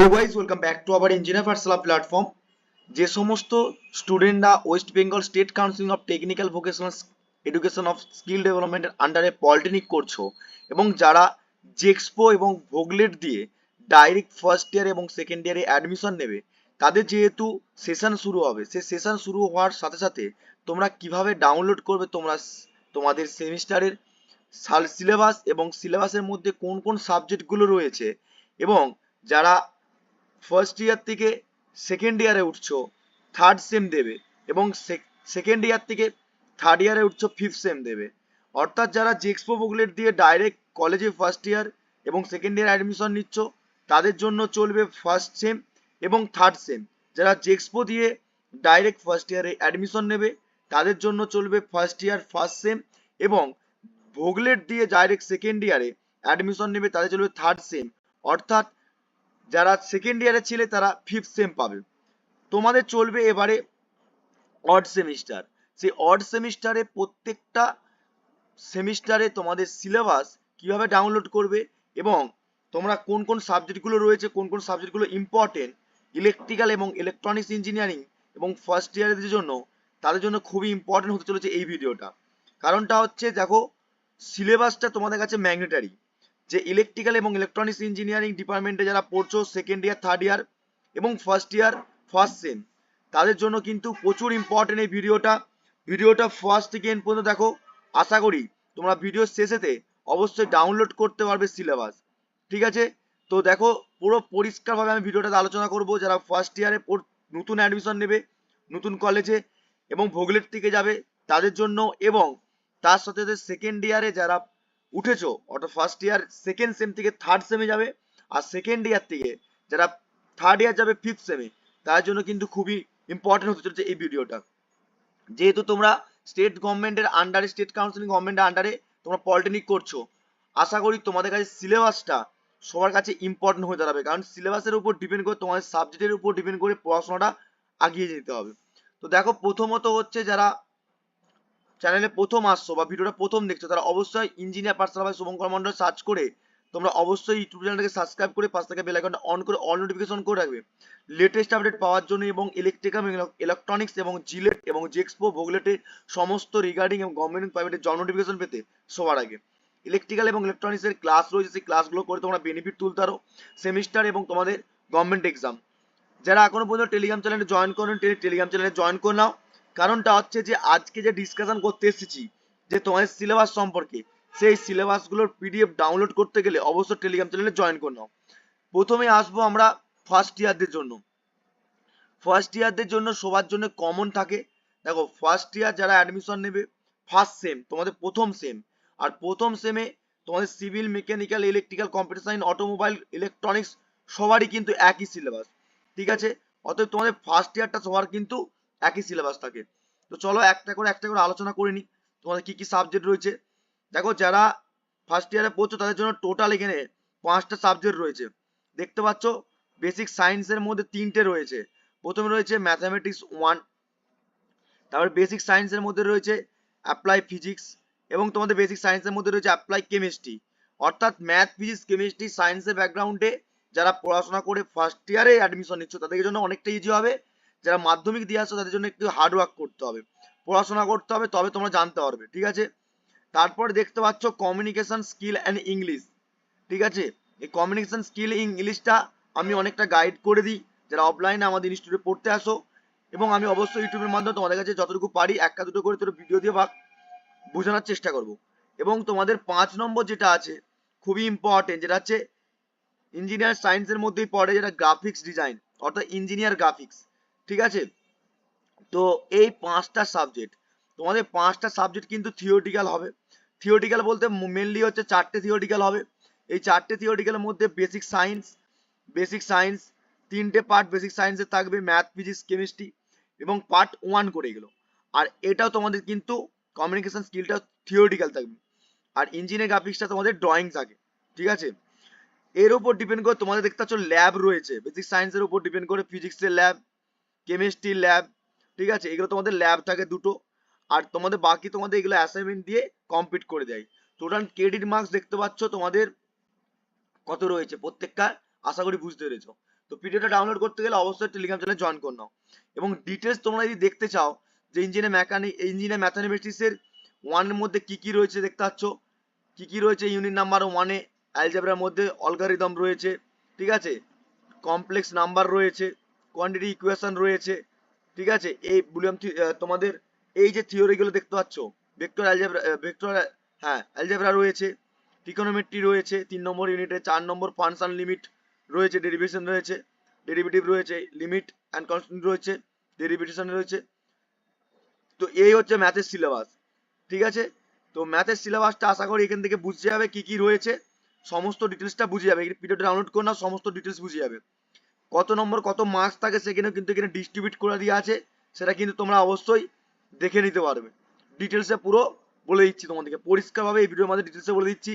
Hello guys welcome back to আবার engineer Pathshala platform যে সমস্ত স্টুডেন্টরা West Bengal State Council of Technical Vocational Education of Skill ডেভেলপমেন্টের আন্ডারে পলিটেকনিক করছ এবং যারা জেক্সপো এবং ভোগলেট দিয়ে ডাইরেক্ট ফার্স্ট ইয়ার এবং সেকেন্ড ইয়ারে অ্যাডমিশন নেবে, তাদের যেহেতু সেশন শুরু হবে, সেই সেশন শুরু হওয়ার সাথে সাথে তোমরা কীভাবে ডাউনলোড করবে তোমরা তোমাদের সেমিস্টারের সিলেবাস এবং সিলেবাসের মধ্যে কোন কোন সাবজেক্টগুলো রয়েছে এবং যারা ফার্স্ট ইয়ার থেকে সেকেন্ড ইয়ারে উঠছো থার্ড সেম দেবে এবং সেকেন্ড ইয়ার থেকে থার্ড ইয়ারে উঠছো ফিফথ সেম দেবে। অর্থাৎ যারা জেক্সপো বুকলেট দিয়ে ডাইরেক্ট কলেজে ফার্স্ট ইয়ার এবং সেকেন্ড ইয়ার অ্যাডমিশন নিচ্ছ, তাদের জন্য চলবে ফার্স্ট সেম এবং থার্ড সেম যারা জেক্সপো দিয়ে ডাইরেক্ট ফার্স্ট ইয়ারে অ্যাডমিশন নেবে, তাদের জন্য চলবে ফার্স্ট ইয়ার ফার্স্ট সেম এবং ভোগলেট দিয়ে ডাইরেক্ট সেকেন্ড ইয়ারে অ্যাডমিশন নেবে, তাদের চলবে থার্ড সেম অর্থাৎ যারা সেকেন্ড ইয়ারে ছিলে, তারা ফিফথ সেম পাবে। তোমাদের চলবে এবারে অড সেমিস্টার সেই অড সেমিস্টারে প্রত্যেকটা সেমিস্টারে তোমাদের সিলেবাস কীভাবে ডাউনলোড করবে এবং তোমরা কোন কোন সাবজেক্টগুলো রয়েছে, কোন কোন সাবজেক্টগুলো ইম্পর্টেন্ট ইলেকট্রিক্যাল এবং ইলেকট্রনিক্স ইঞ্জিনিয়ারিং এবং ফার্স্ট ইয়ারের জন্য, তাদের জন্য খুবই ইম্পর্টেন্ট হতে চলেছে এই ভিডিওটা কারণটা হচ্ছে, দেখো সিলেবাসটা তোমাদের কাছে ম্যাগনেটারি যে ইলেকট্রিক্যাল এবং ইলেকট্রনিক্স ইঞ্জিনিয়ারিং ডিপার্টমেন্টে যারা পড়ছো সেকেন্ড ইয়ার থার্ড ইয়ার এবং ফার্স্ট ইয়ার ফার্স্ট সেম তাদের জন্য কিন্তু প্রচুর ইম্পর্টেন্ট এই ভিডিওটা। ভিডিওটা ফার্স্ট থেকে এন্ড পর্যন্ত দেখো। আশা করি তোমরা ভিডিও শেষেতে অবশ্যই ডাউনলোড করতে পারবে সিলেবাস ঠিক আছে? তো দেখো, পুরো পরিষ্কারভাবে আমি ভিডিওটাতে আলোচনা করব। যারা ফার্স্ট ইয়ারে নতুন অ্যাডমিশন নেবে, নতুন কলেজে এবং ভোগলেট থেকে যাবে, তাদের জন্য এবং তার সাথে সাথে সেকেন্ড ইয়ারে যারা উঠেছো। অর্থাৎ ফার্স্ট ইয়ার সেকেন্ড সেম থেকে থার্ড সেমে যাবে আর সেকেন্ড ইয়ার থেকে যারা থার্ড ইয়ার যাবে ফিফথ সেমে তার জন্য কিন্তু খুবই ইম্পর্টেন্ট হতে চলেছে এই ভিডিওটা যেহেতু তোমরা স্টেট গভর্নমেন্টের আন্ডারে স্টেট কাউন্সিলিং গভর্নমেন্টের আন্ডারে তোমরা পলিটেকনিক করছ, আশা করি তোমাদের কাছে সিলেবাসটা সবার কাছে ইম্পর্টেন্ট হয়ে দাঁড়াবে। কারণ সিলেবাসের উপর ডিপেন্ড করে, তোমাদের সাবজেক্টের উপর ডিপেন্ড করে পড়াশোনাটা আগিয়ে যেতে হবে। তো দেখো, প্রথমত হচ্ছে যারা চ্যানেলে প্রথম আসছো বা ভিডিওটা প্রথম দেখছ তারা অবশ্যই ইঞ্জিনিয়ার পার্সোনাল ভাই শুভঙ্কর মন্ডল সার্চ করে তোমরা অবশ্যই ইউটিউব চ্যানেলটাকে সাবস্ক্রাইব করে পাশ থেকে বেল আইকনটা অন করে অল নোটিফিকেশন করে রাখবে। লেটেস্ট আপডেট পাওয়ার জন্য এবং ইলেকট্রিক্যাল ইলেকট্রনিক্স এবং জিলেট এবং জেক্সপো ভোগলেটের সমস্ত রিগার্ডিং এবং গভর্নমেন্ট প্রাইভেটের জব নোটিফিকেশন পেতে সবার আগে। ইলেকট্রিক্যাল এবং ইলেকট্রনিক্সের ক্লাস রয়েছে, সেই ক্লাসগুলো করে তোমরা বেনিফিট তুলতে পারো সেমিস্টার এবং তোমাদের গভর্নমেন্ট এক্সাম যারা এখনও পর্যন্ত টেলিগ্রাম চ্যানেলে জয়েন করেন টেলিগ্রাম চ্যানেলে জয়েন করে নাও। কারণটা হচ্ছে যে আজকে যে ডিসকাশন করতে এসেছি যে তোমাদের সিলেবাস সম্পর্কে, সেই সিলেবাসগুলোর পিডিএফ ডাউনলোড করতে গেলে অবশ্যই টেলিগ্রাম চ্যানেলে জয়েন করে নাও। প্রথমে আসব আমরা ফার্স্ট ইয়ারদের জন্য। ফার্স্ট ইয়ারদের জন্য সবার জন্য কমন থাকে। দেখো ফার্স্ট ইয়ার যারা অ্যাডমিশন নেবে ফার্স্ট সেম তোমাদের প্রথম সেম আর প্রথম সেমে তোমাদের civil mechanical electrical computer science automobile electronics সবারই কিন্তু একই সিলেবাস ঠিক আছে? অতএব তোমাদের ফার্স্ট ইয়ারটা সবার কিন্তু একই সিলেবাস থাকে। তো চলো একটা করে একটা করে আলোচনা করে নিই তোমাদের কি কি সাবজেক্ট রয়েছে। দেখো যারা ফার্স্ট ইয়ারে পড়ছো, তাদের জন্য টোটাল এখানে পাঁচটা সাবজেক্ট রয়েছে। দেখতে পাচ্ছ বেসিক সায়েন্সের মধ্যে তিনটে রয়েছে। প্রথমে রয়েছে ম্যাথামেটিক্স ওয়ান তারপর বেসিক সায়েন্সের মধ্যে রয়েছে অ্যাপ্লাই ফিজিক্স এবং তোমাদের বেসিক সায়েন্সের মধ্যে রয়েছে অ্যাপ্লাই কেমিস্ট্রি অর্থাৎ ম্যাথ ফিজিক্স কেমিস্ট্রি সায়েন্সের ব্যাকগ্রাউন্ডে যারা পড়াশোনা করে ফার্স্ট ইয়ারে অ্যাডমিশন নিচ্ছ, তাদের জন্য অনেকটা ইজি হবে। যারা মাধ্যমিক দিয়ে আসছো তাদের জন্য একটু হার্ড ওয়ার্ক করতে হবে। পড়াশোনা করতে হবে, তবে তোমরা জানতে পারবে, ঠিক আছে? তারপর দেখতে পাচ্ছ কমিউনিকেশন স্কিল অ্যান্ড ইংলিশ ঠিক আছে? এই কমিউনিকেশন স্কিল ইংলিশটা আমি অনেকটা গাইড করে দিই। যারা অফলাইনে আমাদের ইনস্টিটিউটে পড়তে আসো, এবং আমি অবশ্যই ইউটিউবের মাধ্যমে তোমাদের কাছে যতটুকু পারি একটা দুটো করে তোর ভিডিও দিয়ে ভাগ বোঝানোর চেষ্টা করব। এবং তোমাদের পাঁচ নম্বর যেটা আছে, খুবই ইম্পর্টেন্ট যেটা হচ্ছে ইঞ্জিনিয়ার সায়েন্সের মধ্যেই পড়ে যেটা গ্রাফিক্স ডিজাইন অর্থাৎ ইঞ্জিনিয়ার গ্রাফিক্স ঠিক আছে? তো এই পাঁচটা সাবজেক্ট তোমাদের পাঁচটা সাবজেক্ট কিন্তু থিওরিটিক্যাল হবে। থিওরিটিক্যাল বলতে মেনলি হচ্ছে চারটে থিওরিটিক্যাল হবে। এই চারটে থিওরিটিক্যালের মধ্যে বেসিক সায়েন্স বেসিক সায়েন্স তিনটে পার্ট বেসিক সায়েন্সে থাকবে ম্যাথ ফিজিক্স কেমিস্ট্রি এবং পার্ট ওয়ান করে গেল আর এটাও তোমাদের কিন্তু কমিউনিকেশন স্কিলটা থিওরিটিক্যাল থাকবে। আর ইঞ্জিনিয়ার গ্রাফিক্সটা তোমাদের ড্রয়িং থাকে ঠিক আছে? এর উপর ডিপেন্ড করে তোমাদের দেখতে পাচ্ছ ল্যাব রয়েছে। বেসিক সায়েন্সের উপর ডিপেন্ড করে ফিজিক্সের ল্যাব কেমিস্ট্রি ল্যাব ঠিক আছে এগুলো তোমাদের ল্যাব থাকে দুটো, আর তোমাদের বাকি তোমাদের এগুলো অ্যাসাইনমেন্ট দিয়ে কমপ্লিট করে দেয়। টোটাল ক্রেডিট মার্কস দেখতে পাচ্ছ তোমাদের কত রয়েছে? প্রত্যেকটা আশা করি বুঝতে পেরেছ। তো পিডিএফটা ডাউনলোড করতে গেলে অবশ্যই টেলিগ্রাম চ্যানেলে জয়েন করে নাও। এবং ডিটেলস তোমরা যদি দেখতে চাও যে ইঞ্জিনিয়ার মেকানিক ইঞ্জিনিয়ার ম্যাথামেটিক্সের ওয়ানের মধ্যে কি কি রয়েছে দেখতে পাচ্ছ? কি কি রয়েছে? ইউনিট নাম্বার ওয়ানে অ্যালজেব্রার মধ্যে অলগারিদম রয়েছে ঠিক আছে কমপ্লেক্স নাম্বার রয়েছে কোয়ান্টিটি ইকুয়েশন রয়েছে, ঠিক আছে? এই বুলিয়াম তোমাদের এই যে থিওরিগুলো দেখতে পাচ্ছ ভেক্টর অ্যালজেব্রা ভেক্টর হ্যাঁ অ্যালজেব্রা রয়েছে ট্রিকোনোমেট্রি রয়েছে, তিন নম্বর ইউনিটে চার নম্বর ফাংশন লিমিট রয়েছে ডেরিভেশন রয়েছে ডেরিভেটিভ রয়েছে লিমিট অ্যান্ড কনস্ট্যান্ট রয়েছে ডেরিভেশন রয়েছে। তো এই হচ্ছে ম্যাথের সিলেবাস ঠিক আছে? তো ম্যাথের সিলেবাসটা আশা করি এখান থেকে বুঝে যাবে কি কি রয়েছে, সমস্ত ডিটেলসটা বুঝে যাবে। ভিডিওটা ডাউনলোড করে নাও সমস্ত ডিটেলস বুঝে যাবে। কত নম্বর, কত মার্কস থাকে সেখানেও কিন্তু এখানে ডিস্ট্রিবিউট করে দেওয়া আছে, সেটা কিন্তু তোমরা অবশ্যই দেখে নিতে পারবে। ডিটেলসে পুরো বলে দিচ্ছি তোমাদেরকে, পরিষ্কারভাবে এই ভিডিওর মধ্যে ডিটেলসে বলে দিচ্ছি।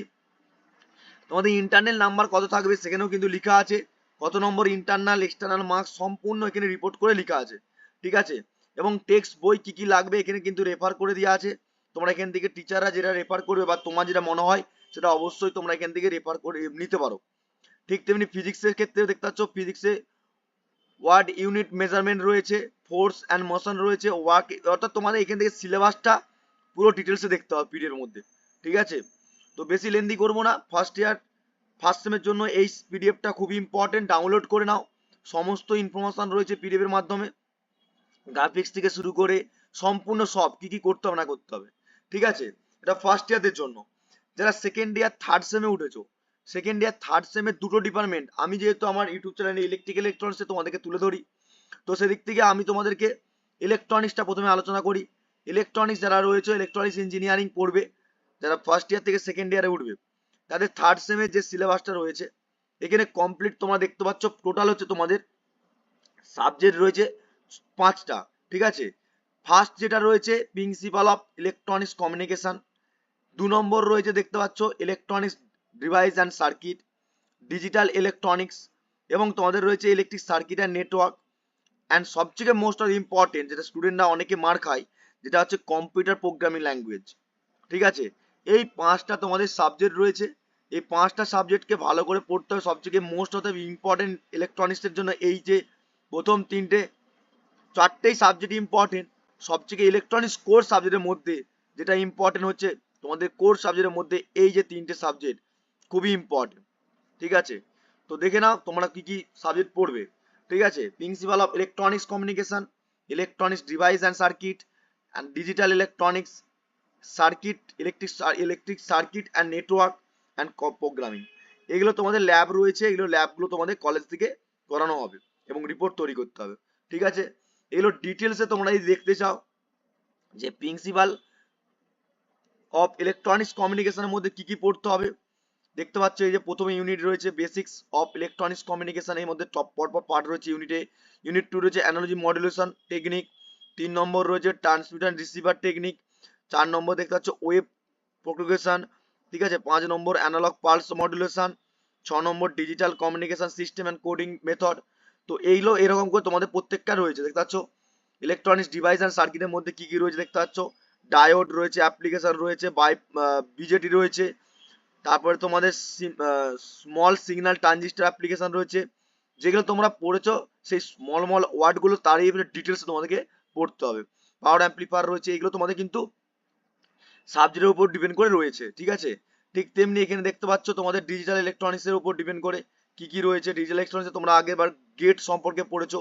তোমাদের ইন্টারনাল নাম্বার কত থাকবে সেখানেও কিন্তু লেখা আছে, কত নম্বর ইন্টারনাল এক্সটার্নাল মার্কস সম্পূর্ণ এখানে রিপোর্ট করে লেখা আছে, ঠিক আছে? এবং টেক্সট বই কি কি লাগবে এখানে কিন্তু রেফার করে দেওয়া আছে। তোমরা এখান থেকে টিচাররা যেটা রেফার করবে বা তোমার যেটা মনে হয়, সেটা অবশ্যই তোমরা এখান থেকে রেফার করে নিতে পারো। ঠিক তেমনি ফিজিক্সের ক্ষেত্রে দেখতে পাচ্ছ ফিজিক্সে ওয়ার্ড ইউনিট মেজারমেন্ট রয়েছে ফোর্স অ্যান্ড মোশন রয়েছে ওয়ার্ক অর্থাৎ তোমাদের এখান থেকে সিলেবাসটা পুরো ডিটেলসে দেখতে হবে পিডিএর মধ্যে, ঠিক আছে? তো বেশি লেন্দি করব না ফার্স্ট ইয়ার ফার্স্ট সেমের জন্য এই পিডিএফটা খুব ইম্পর্টেন্ট ডাউনলোড করে নাও, সমস্ত ইনফরমেশন রয়েছে পিডিএফ এর মাধ্যমে গ্রাফিক্স থেকে শুরু করে সম্পূর্ণ সব, কি কি করতে হবে না করতে হবে, ঠিক আছে? এটা ফার্স্ট ইয়ারদের জন্য, যারা সেকেন্ড ইয়ার থার্ড সেমে উঠেছো সেকেন্ড ইয়ার থার্ড সেমের দুটো ডিপার্টমেন্ট আমি যেহেতু আমার ইউটিউব চ্যানেলে ইলেকট্রিক্যাল ইলেকট্রনিক্সে তোমাদেরকে তুলে ধরি, তো সেদিক থেকে আমি তোমাদেরকে ইলেকট্রনিক্সটা প্রথমে আলোচনা করি। ইলেকট্রনিক্স যারা রয়েছে ইলেকট্রনিক্স ইঞ্জিনিয়ারিং পড়বে, যারা ফার্স্ট ইয়ার থেকে সেকেন্ড ইয়ারে উঠবে, তাদের থার্ড সেমের যে সিলেবাসটা রয়েছে, এখানে কমপ্লিট তোমরা দেখতে পাচ্ছ টোটাল হচ্ছে তোমাদের সাবজেক্ট রয়েছে পাঁচটা, ঠিক আছে? ফার্স্ট যেটা রয়েছে প্রিন্সিপাল অফ ইলেকট্রনিক্স কমিউনিকেশন দু নম্বর রয়েছে, দেখতে পাচ্ছ electronics device and circuit digital electronics এবং তোমাদের রয়েছে electric circuit and network and সবথেকে মোস্ট অফ ইম্পর্টেন্ট যেটা স্টুডেন্টরা অনেকে মার খায়, যেটা হচ্ছে কম্পিউটার প্রোগ্রামিং ল্যাঙ্গুয়েজ ঠিক আছে? এই পাঁচটা তোমাদের সাবজেক্ট রয়েছে। এই পাঁচটা সাবজেক্টকে ভালো করে পড়তে হবে। সবথেকে মোস্ট অফ ইম্পর্টেন্ট ইলেকট্রনিক্সের জন্য এই যে প্রথম তিনটে, চারটেই সাবজেক্ট ইম্পর্টেন্ট সবথেকে ইলেকট্রনিক্স কোর্স সাবজেক্টের মধ্যে যেটা ইম্পর্টেন্ট হচ্ছে, তোমাদের কোর্স সাবজেক্টের মধ্যে এই যে তিনটে সাবজেক্ট খুবই ইম্পর্টেন্ট ঠিক আছে? তো দেখে নাও তোমরা কি কি সাবজেক্ট পড়বে, ঠিক আছে? Principal of electronics communication electronics device and circuit and digital electronics circuit electric electric circuit and network and programming এগুলো তোমাদের ল্যাব রয়েছে, এগুলো ল্যাবগুলো তোমাদের কলেজ থেকে করানো হবে এবং রিপোর্ট তৈরি করতে হবে, ঠিক আছে? এগুলো ডিটেলসে তোমরা যদি দেখতে চাও যে প্রিন্সিপাল অফ ইলেকট্রনিক্স কমিউনিকেশনের মধ্যে কি কি পড়তে হবে দেখতে পাচ্ছ এই যে প্রথমে ইউনিট রয়েছে বেসিক্স অফ ইলেকট্রনিক্স কমিউনিকেশন এর মধ্যে টপ পর পর পার্ট রয়েছে ইউনিটে ইউনিট টু রয়েছে অ্যানালজি মডুলেশন টেকনিক তিন নম্বর রয়েছে ট্রান্সমিটার রিসিভার টেকনিক চার নম্বর দেখতে পাচ্ছ ওয়েব প্রোগ্রেশন ঠিক আছে? পাঁচ নম্বর অ্যানালগ পালস মডুলেশন ছ number digital communication system and coding method তো এইগুলো এরকম করে তোমাদের প্রত্যেকটা রয়েছে। দেখতে পাচ্ছ? ইলেকট্রনিক্স ডিভাইস অ্যান্ড সার্কিটের মধ্যে কি কি রয়েছে দেখতে পাচ্ছ? ডায়োড রয়েছে অ্যাপ্লিকেশন রয়েছে বাই বিজেটি রয়েছে তারপরে তোমাদের স্মল সিগন্যাল ট্রানজিস্টার অ্যাপ্লিকেশন রয়েছে। যেগুলো তোমরা পড়েছো, সেই স্মল স্মল ওয়ার্ডগুলো তারই ডিটেলস তোমাদেরকে পড়তে হবে। পাওয়ার অ্যাম্পলিফায়ার রয়েছে, এগুলো তোমাদের কিন্তু সাবজেক্টের উপর ডিপেন্ড করে রয়েছে, ঠিক আছে? ঠিক তেমনি এখানে দেখতে পাচ্ছ, তোমাদের ডিজিটাল ইলেকট্রনিক্সের উপর ডিপেন্ড করে কি কি রয়েছে। ডিজিটাল ইলেকট্রনিক্সে তোমরা আগেরবার গেট সম্পর্কে পড়েছো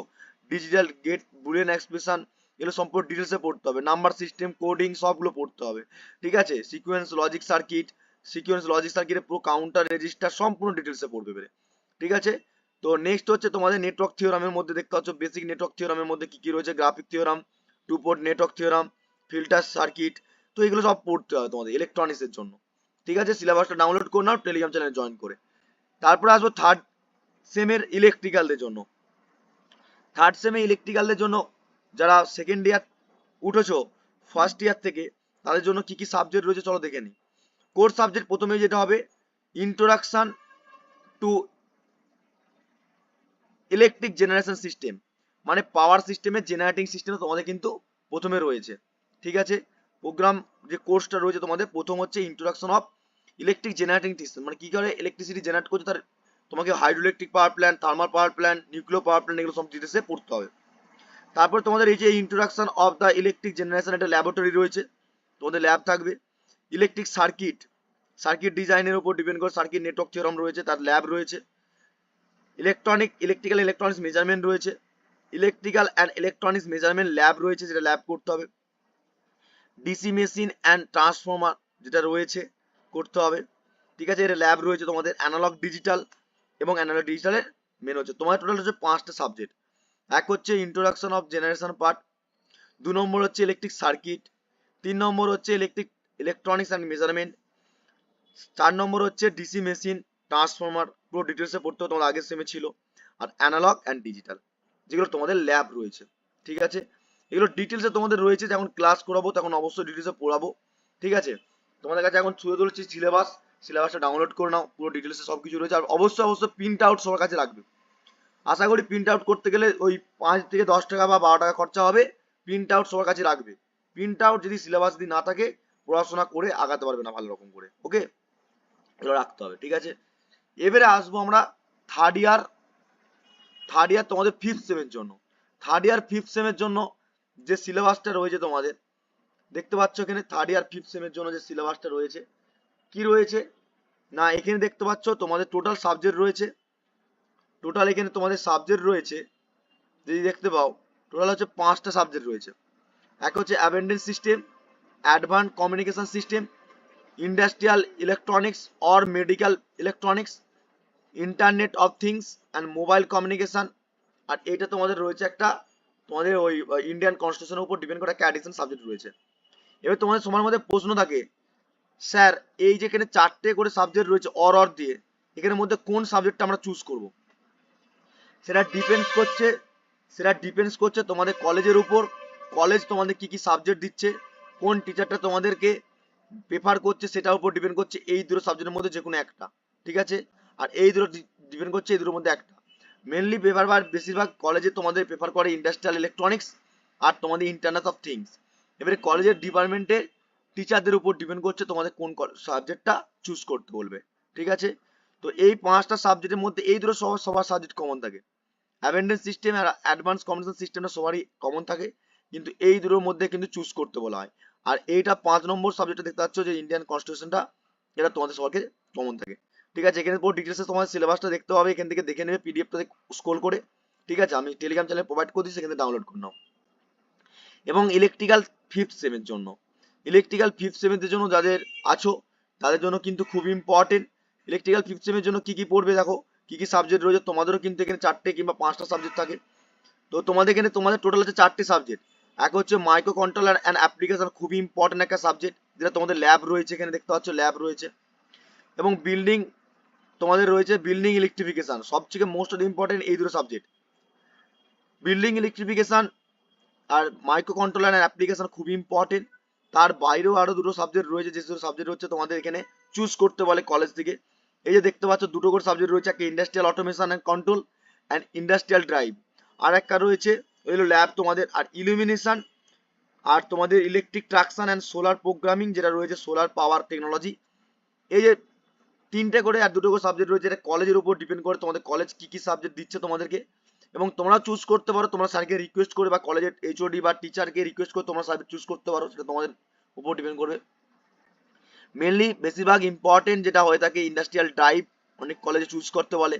ডিজিটাল গেট বুলিয়ান এক্সপ্রেশন এগুলো সম্পর্কে ডিটেলসে পড়তে হবে। নাম্বার সিস্টেম কোডিং সবগুলো পড়তে হবে, ঠিক আছে? Sequence logic circuit sequence logic সার্কিটের পুরো কাউন্টার রেজিস্টার সম্পূর্ণ ডিটেলসে পড়বে বেরে ঠিক আছে? তো নেক্সট হচ্ছে তোমাদের নেটওয়ার্ক থিওরামের মধ্যে দেখতে পাচ্ছ বেসিক নেটওয়ার্ক থিওরামের মধ্যে কি কি রয়েছে graphic theorem two port network theorem filter circuit তো এগুলো সব পড়তে হবে তোমাদের ইলেকট্রনিক্সের জন্য। ঠিক আছে? সিলেবাসটা ডাউনলোড করে নাও টেলিগ্রাম চ্যানেলে জয়েন করে। তারপরে আসব থার্ড সেমের ইলেকট্রিক্যালদের জন্য। থার্ড সেমে ইলেকট্রিক্যালদের জন্য যারা সেকেন্ড ইয়ার উঠেছো ফার্স্ট ইয়ার থেকে, তাদের জন্য কি কি সাবজেক্ট রয়েছে চলো দেখে নিই কোর্স সাবজেক্ট প্রথমে যেটা হবে introduction to electric generation system মানে পাওয়ার সিস্টেমের জেনারেটিং সিস্টেম তোমাদের কিন্তু প্রথমে রয়েছে। ঠিক আছে? প্রোগ্রাম যে কোর্সটা রয়েছে তোমাদের, প্রথম হচ্ছে introduction of electric generating system মানে কি করে ইলেকট্রিসিটি জেনারেট করছে তার, তোমাকে hydroelectric power plant thermal power plant nuclear power plant এগুলো সব ডিটেলসে পড়তে হবে। তারপর তোমাদের এই যে introduction of the electric generation একটা ল্যাবরেটরি রয়েছে, তোমাদের ল্যাব থাকবে। ইলেকট্রিক সার্কিট সার্কিট ডিজাইনের উপর ডিপেন্ড করে সার্কিট নেটওয়ার্ক থিওরাম রয়েছে, তার ল্যাব রয়েছে। ইলেকট্রনিক ইলেকট্রিক্যাল ইলেকট্রনিক্স মেজারমেন্ট রয়েছে। Electrical and electronics measurement lab রয়েছে, যেটা ল্যাব করতে হবে। ডিসি মেশিন অ্যান্ড ট্রান্সফর্মার যেটা রয়েছে, করতে হবে। ঠিক আছে এটা ল্যাব রয়েছে তোমাদের অ্যানালগ ডিজিটাল এবং অ্যানালগ ডিজিটালের মেন হচ্ছে। তোমার টোটাল হচ্ছে পাঁচটা সাবজেক্ট এক হচ্ছে ইন্ট্রোডাকশন অফ জেনারেশন পার্ট দু নম্বর হচ্ছে ইলেকট্রিক সার্কিট তিন নম্বর হচ্ছে ইলেকট্রিক ইলেকট্রনিক্স অ্যান্ড মেজারমেন্ট চার নম্বর হচ্ছে ডিসি মেশিন ট্রান্সফর্মার পুরো ডিটেলসে পড়তে তোমার আগের সেমে ছিল। আর অ্যানালগ অ্যান্ড ডিজিটাল যেগুলো তোমাদের ল্যাব রয়েছে। ঠিক আছে? এগুলো ডিটেলসে তোমাদের রয়েছে, যখন ক্লাস করাবো, তখন অবশ্যই ডিটেলসে পড়াবো। ঠিক আছে? তোমাদের কাছে এখন ছুঁয়ে তুলছি সিলেবাস সিলেবাসটা ডাউনলোড করে নাও, পুরো ডিটেলসে সব কিছু রয়েছে। আর অবশ্যই অবশ্যই প্রিন্ট আউট সবার কাছে রাখবে। আশা করি প্রিন্ট আউট করতে গেলে ওই পাঁচ থেকে দশ টাকা বা বারো টাকা খরচা হবে। প্রিন্ট আউট সবার কাছে রাখবে। প্রিন্ট আউট যদি সিলেবাস যদি না থাকে পড়াশোনা করে আগাতে পারবে না ভালো রকম করে ওকে এগুলো রাখতে হবে, ঠিক আছে? এবারে আসব আমরা থার্ড ইয়ার থার্ড ইয়ার তোমাদের ফিফথ সেমের জন্য। থার্ড ইয়ার ফিফথ সেমের জন্য যে সিলেবাসটা রয়েছে তোমাদের, দেখতে পাচ্ছ এখানে থার্ড ইয়ার ফিফথ সেমের জন্য যে সিলেবাসটা রয়েছে, কি রয়েছে? না, এখানে দেখতে পাচ্ছ তোমাদের টোটাল সাবজেক্ট রয়েছে। টোটাল এখানে তোমাদের সাবজেক্ট রয়েছে, যদি দেখতে পাও টোটাল হচ্ছে পাঁচটা সাবজেক্ট রয়েছে। এক হচ্ছে abundance system advance communication system, industrial electronics or medical electronics, internet of things and mobile communication. আর এটা তোমাদের রয়েছে একটা, তোমাদের ওই ইন্ডিয়ান কনস্টিটিউশনের উপর ডিপেন্ড করে একটা অ্যাডিশন সাবজেক্ট রয়েছে। এবার তোমাদের সময়ের মধ্যে প্রশ্ন থাকে, স্যার, এই যে এখানে চারটে করে সাবজেক্ট রয়েছে অর অর দিয়ে, এখানের মধ্যে কোন সাবজেক্টটা আমরা চুজ করব? সেটা ডিপেন্ডস করছে, সেটা ডিপেন্ডস করছে তোমাদের কলেজের উপর কলেজ তোমাদের কি কি সাবজেক্ট দিচ্ছে কোন টিচারটা তোমাদেরকে প্রেফার করছে সেটার উপর ডিপেন্ড করছে, এই দুটো সাবজেক্টের মধ্যে যে কোনো একটা, ঠিক আছে? আর এই দুটো ডিপেন্ড করছে, এই দুটোর মধ্যে একটা। মেনলি প্রেফার বা বেশিরভাগ কলেজে তোমাদের প্রেফার করে ইন্ডাস্ট্রিয়াল ইলেকট্রনিক্স আর তোমাদের ইন্টারনেট অফ থিংস এবারে কলেজের ডিপার্টমেন্টে টিচারদের উপর ডিপেন্ড করছে তোমাদের কোন সাবজেক্টটা চুজ করতে বলবে, ঠিক আছে? তো এই পাঁচটা সাবজেক্টের মধ্যে এই দুটো সবার সবার সাবজেক্ট কমন থাকে। অ্যাভেন্ডেন্স সিস্টেম আর অ্যাডভান্স কমিউনিকেশন সিস্টেমটা সবারই কমন থাকে, কিন্তু এই দুটোর মধ্যে কিন্তু চুজ করতে বলা হয়। আর এইটা পাঁচ নম্বর সাবজেক্টটা দেখতে পাচ্ছ যে ইন্ডিয়ান কনস্টিটিউশনটা এটা তোমাদের সবাইকে কমন থাকে। ঠিক আছে? এখানে পুরো ডিটেলসে তোমার সিলেবাসটা দেখতে হবে এখান থেকে দেখে নেবে পিডিএফটা স্ক্রোল করে। ঠিক আছে? আমি টেলিগ্রাম চ্যানেল প্রোভাইড করে দিচ্ছি, সেখান ডাউনলোড করে নাও। এবং ইলেকট্রিক্যাল ফিফথ সেমের জন্য। ইলেকট্রিক্যাল ফিফথ সেমের জন্য যাদের আছো, তাদের জন্য কিন্তু খুব ইম্পর্টেন্ট ইলেকট্রিক্যাল ফিফথ সেমের জন্য কি কি পড়বে দেখো? কি কি সাবজেক্ট রয়েছে? তোমাদেরও কিন্তু এখানে চারটে কিংবা পাঁচটা সাবজেক্ট থাকে। তো তোমাদের এখানে, তোমাদের টোটাল হচ্ছে চারটে সাবজেক্ট এক হচ্ছে মাইক্রো কন্ট্রোলার অ্যান্ড অ্যাপ্লিকেশন খুবই ইম্পর্টেন্ট একটা সাবজেক্ট যেটা তোমাদের ল্যাব রয়েছে, এখানে দেখতে পাচ্ছ ল্যাব রয়েছে। এবং বিল্ডিং তোমাদের রয়েছে বিল্ডিং ইলেকট্রিফিকেশন সবথেকে মোস্ট ইম্পর্টেন্ট এই দুটো সাবজেক্ট বিল্ডিং ইলেকট্রিফিকেশন আর মাইক্রো কন্ট্রোলার অ্যান্ড অ্যাপ্লিকেশন খুবই ইম্পর্টেন্ট তার বাইরেও আরও দুটো সাবজেক্ট রয়েছে, যে দুটো সাবজেক্ট হচ্ছে তোমাদের এখানে চুজ করতে বলে কলেজ থেকে। এই যে দেখতে পাচ্ছ দুটো করে সাবজেক্ট রয়েছে, একটা industrial automation and control and industrial drive আর একটা রয়েছে হলো ল্যাব তোমাদের আর ইলুমিনেশন আর তোমাদের electric traction and solar programming যেটা রয়েছে সোলার পাওয়ার টেকনোলজি এই যে তিনটে করে আর দুটো করে সাবজেক্ট রয়েছে, এটা কলেজের উপর ডিপেন্ড করে তোমাদের কলেজ কি কি সাবজেক্ট দিচ্ছে তোমাদেরকে। এবং তোমরা চুজ করতে পারো, তোমরা স্যারকে রিকোয়েস্ট করে বা কলেজের এইচওডি বা টিচারকে রিকোয়েস্ট করে তোমরা সাবজেক্ট চুজ করতে পারো, সেটা তোমাদের উপর ডিপেন্ড করবে। মেনলি বেশিরভাগ ইম্পর্টেন্ট যেটা হয়ে থাকে ইন্ডাস্ট্রিয়াল ড্রাইভ অনেক কলেজে চুজ করতে বলে।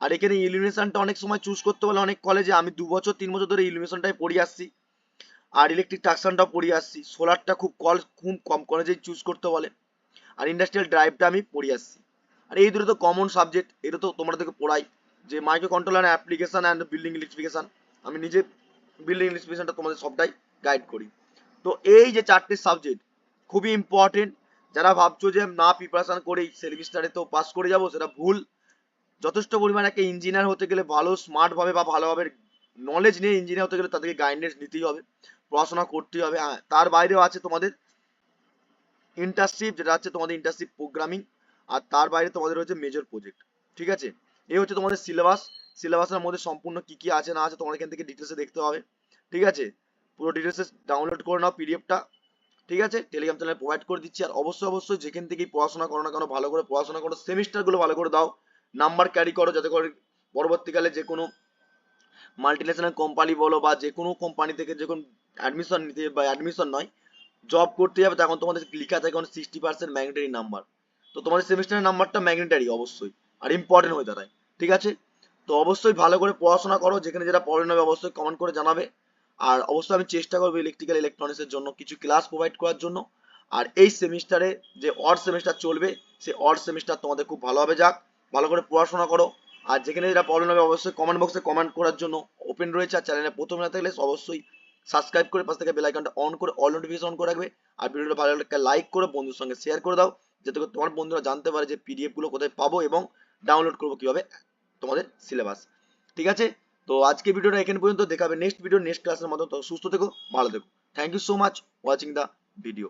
আর এখানে ইলুমিনেশনটা অনেক সময় চুজ করতে বলে অনেক কলেজে আমি দু বছর, তিন বছর ধরে ইলুমিনেশনটাই পড়িয়ে আসছি। আর ইলেকট্রিক ট্রাকশনটাও পড়িয়ে আসছি। সোলারটা খুব কল, খুব কম কলেজেই চুজ করতে বলে। আর ইন্ডাস্ট্রিয়াল ড্রাইভটা আমি পড়িয়ে আসছি। আর এই দুটো তো কমন সাবজেক্ট এটা তো তোমাদেরকে পড়াই। যে microcontroller application and building electrification আমি নিজে বিল্ডিং ইলেকট্রিফিকেশনটা তোমাদের সবটাই গাইড করি। তো এই যে চারটে সাবজেক্ট খুবই ইম্পর্টেন্ট যারা ভাবছ যে না প্রিপারেশন করে সেমিস্টারে তো পাস করে যাব, সেটা ভুল। যথেষ্ট পরিমাণে একটা ইঞ্জিনিয়ার হতে গেলে ভালো স্মার্ট ভাবে বা ভালোভাবে নলেজ নিয়ে ইঞ্জিনিয়ার হতে গেলে তাদেরকে গাইডেন্স নিতেই হবে, পড়াশোনা করতেই হবে। হ্যাঁ তার বাইরেও আছে তোমাদের ইন্টার্নশিপ যেটা হচ্ছে তোমাদের ইন্টার্নশিপ প্রোগ্রামিং আর তার বাইরে তোমাদের হচ্ছে মেজর প্রজেক্ট ঠিক আছে? এই হচ্ছে তোমাদের সিলেবাস সিলেবাসের মধ্যে সম্পূর্ণ কি কি আছে না আছে তোমাদের এখান থেকে ডিটেলসে দেখতে হবে, ঠিক আছে? পুরো ডিটেলসে ডাউনলোড করে নাও পিডিএফটা ঠিক আছে? টেলিগ্রাম চ্যানেল প্রোভাইড করে দিচ্ছি, আর অবশ্যই অবশ্যই যেখান থেকেই পড়াশোনা করো না কেন, ভালো করে পড়াশোনা করো সেমিস্টারগুলো ভালো করে দাও নাম্বার ক্যারি করো, যাতে করে পরবর্তীকালে যে কোনো মাল্টিনেশনাল কোম্পানি বলো বা যে কোনো কোম্পানি থেকে যখন অ্যাডমিশন নিতে বা অ্যাডমিশন নয় জব করতে যাবে, তখন তোমাদের লেখা থাকে সিক্সটি পার্সেন্ট ম্যাগনেটারি নাম্বার তো তোমাদের সেমিস্টারের নাম্বারটা ম্যাগনেটারি অবশ্যই, আর ইম্পর্টেন্ট হয়ে দাঁড়ায়, ঠিক আছে? তো অবশ্যই ভালো করে পড়াশোনা করো, যেখানে যেটা প্রবলেম হবে অবশ্যই কমেন্ট করে জানাবে, আর অবশ্যই আমি চেষ্টা করব ইলেকট্রিক্যাল ইলেকট্রনিক্সের জন্য কিছু ক্লাস প্রোভাইড করার জন্য, আর এই সেমিস্টারে যে অড সেমিস্টার চলবে সেই অড সেমিস্টার তোমাদের খুব ভালোভাবে যাক। ভালো করে পড়াশোনা করো। আর যেখানে যেটা প্রবলেম হবে, অবশ্যই কমেন্ট বক্সে কমেন্ট করার জন্য ওপেন রয়েছে। আর চ্যানেলে প্রথম না থাকলে অবশ্যই সাবস্ক্রাইব করে পাশ থেকে বেল আইকনটা অন করে অল নোটিফিকেশন অন করে রাখবে। আর ভিডিওটা ভালো লাগলে লাইক করে বন্ধুর সঙ্গে শেয়ার করে দাও, যাতে করে তোমার বন্ধুরা জানতে পারে যে পিডিএফগুলো কোথায় পাবো এবং ডাউনলোড করব কীভাবে তোমাদের সিলেবাস ঠিক আছে? তো আজকে ভিডিওটা এখানে পর্যন্ত, দেখাবে নেক্সট ভিডিও নেক্সট ক্লাসের মতো। সুস্থ থেকো, ভালো থেকো। Thank you so much watching the video